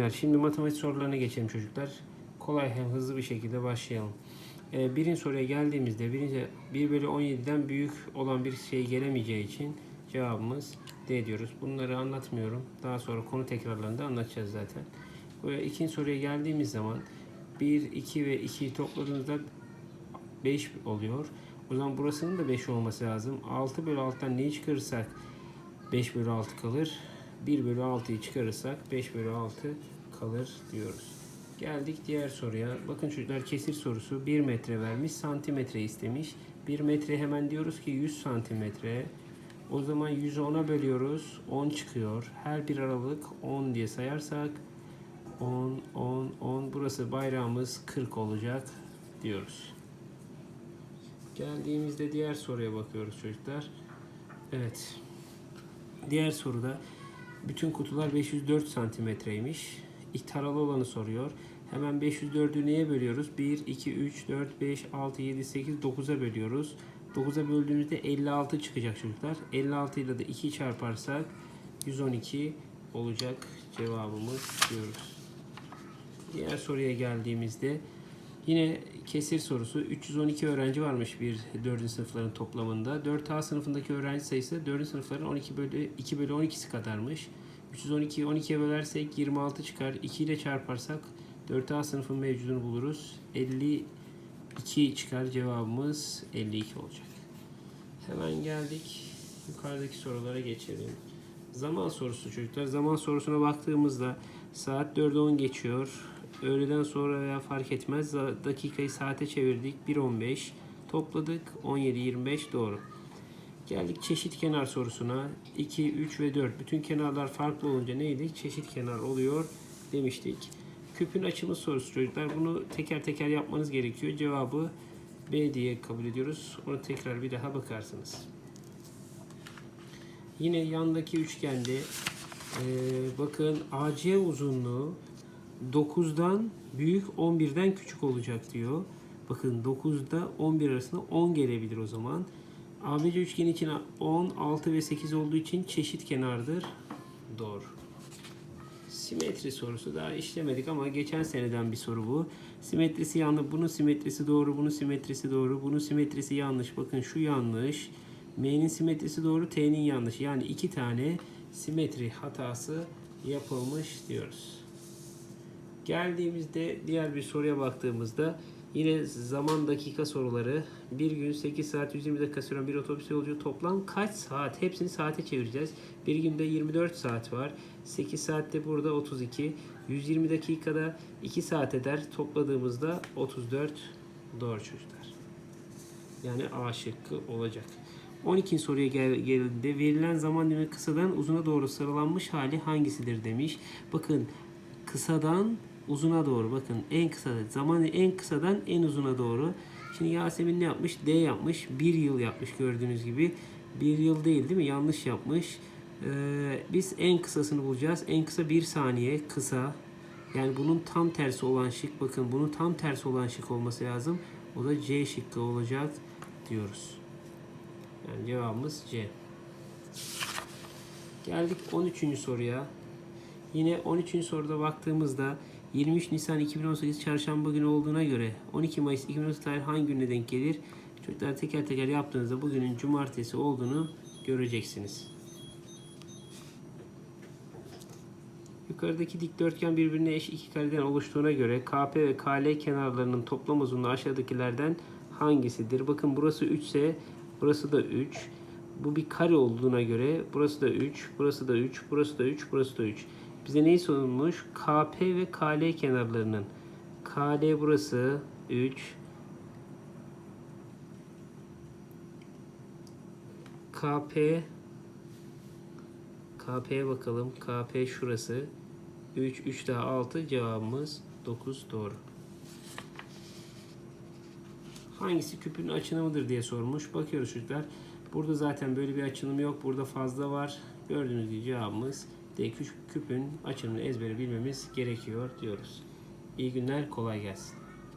günler. Şimdi matematik sorularına geçelim çocuklar. Kolay hem hızlı bir şekilde başlayalım. Ee, birinci soruya geldiğimizde birinci 1 bölü 17'den büyük olan bir şey gelemeyeceği için cevabımız D diyoruz. Bunları anlatmıyorum. Daha sonra konu tekrarlarında anlatacağız zaten. Ve ikinci soruya geldiğimiz zaman 1, 2 ve 2'yi topladığımızda 5 oluyor. O zaman burasının da 5 olması lazım. 6 bölü 6'dan neyi çıkarırsak 5 bölü 6 kalır. 1 bölü 6'yı çıkarırsak 5 bölü 6 kalır diyoruz. Geldik diğer soruya. Bakın çocuklar kesir sorusu 1 metre vermiş santimetre istemiş. 1 metre hemen diyoruz ki 100 santimetre. O zaman 100'ü 10'a bölüyoruz. 10 çıkıyor. Her bir aralık 10 diye sayarsak 10, 10, 10. Burası bayrağımız 40 olacak diyoruz. Geldiğimizde diğer soruya bakıyoruz çocuklar. Evet. Diğer soruda bütün kutular 504 santimetreymiş. İlk taralı olanı soruyor. Hemen 504'ü neye bölüyoruz? 1, 2, 3, 4, 5, 6, 7, 8, 9'a bölüyoruz. 9'a böldüğümüzde 56 çıkacak çocuklar. 56 ile de 2 çarparsak 112 olacak cevabımız diyoruz. Diğer soruya geldiğimizde yine kesir sorusu 312 öğrenci varmış bir 4. sınıfların toplamında. 4A sınıfındaki öğrenci sayısı 4. sınıfların 12 bölü 2 bölü 12'si kadarmış. 312'yi 12'ye bölersek 26 çıkar. 2 ile çarparsak 4A sınıfın mevcudunu buluruz. 52 çıkar. Cevabımız 52 olacak. Hemen geldik. Yukarıdaki sorulara geçelim. Zaman sorusu çocuklar. Zaman sorusuna baktığımızda saat 4'e 10 geçiyor. Öğleden sonra veya fark etmez. Dakikayı saate çevirdik. 1.15. Topladık. 17.25 doğru. Geldik çeşit kenar sorusuna. 2, 3 ve 4. Bütün kenarlar farklı olunca neydi? Çeşit kenar oluyor demiştik. Küpün açımı sorusu çocuklar. Bunu teker teker yapmanız gerekiyor. Cevabı B diye kabul ediyoruz. Onu tekrar bir daha bakarsınız. Yine yandaki üçgende e, bakın AC uzunluğu 9'dan büyük 11'den küçük olacak diyor. Bakın 9'da 11 arasında 10 gelebilir o zaman. ABC üçgeni için 10, 6 ve 8 olduğu için çeşit kenardır. Doğru. Simetri sorusu daha işlemedik ama geçen seneden bir soru bu. Simetrisi yanlış, bunun simetrisi doğru, bunun simetrisi doğru, bunun simetrisi yanlış. Bakın şu yanlış. M'nin simetrisi doğru, T'nin yanlış. Yani iki tane simetri hatası yapılmış diyoruz. Geldiğimizde diğer bir soruya baktığımızda yine zaman dakika soruları. Bir gün 8 saat 120 dakika süren bir otobüs yolculuğu toplam kaç saat? Hepsini saate çevireceğiz. Bir günde 24 saat var. 8 saatte burada 32. 120 dakikada 2 saat eder. Topladığımızda 34 doğru çocuklar. Yani A şıkkı olacak. 12. soruya gel geldiğinde verilen zaman dilimi kısadan uzuna doğru sıralanmış hali hangisidir demiş. Bakın kısadan uzuna doğru bakın en kısa zamanı en kısadan en uzuna doğru. Şimdi Yasemin ne yapmış? D yapmış. Bir yıl yapmış gördüğünüz gibi. Bir yıl değil değil mi? Yanlış yapmış. Ee, biz en kısasını bulacağız. En kısa bir saniye kısa. Yani bunun tam tersi olan şık. Bakın bunun tam tersi olan şık olması lazım. O da C şıkkı olacak diyoruz. Yani cevabımız C. Geldik 13. soruya. Yine 13. soruda baktığımızda 23 Nisan 2018 çarşamba günü olduğuna göre 12 Mayıs 2018 tarih hangi gününe denk gelir? Çocuklar teker teker yaptığınızda bugünün cumartesi olduğunu göreceksiniz. Yukarıdaki dikdörtgen birbirine eş iki kareden oluştuğuna göre KP ve KL kenarlarının toplam uzunluğu aşağıdakilerden hangisidir? Bakın burası 3 ise burası da 3. Bu bir kare olduğuna göre burası da 3, burası da 3, burası da 3, burası da 3. Bize neyi sorulmuş? KP ve KL kenarlarının. KL burası 3. KP KP'ye bakalım. KP şurası. 3, 3 daha 6 cevabımız 9 doğru. Hangisi küpün açılımıdır diye sormuş. Bakıyoruz çocuklar. Burada zaten böyle bir açılım yok. Burada fazla var. Gördüğünüz gibi cevabımız D küp, küpün açılımını ezbere bilmemiz gerekiyor diyoruz. İyi günler, kolay gelsin.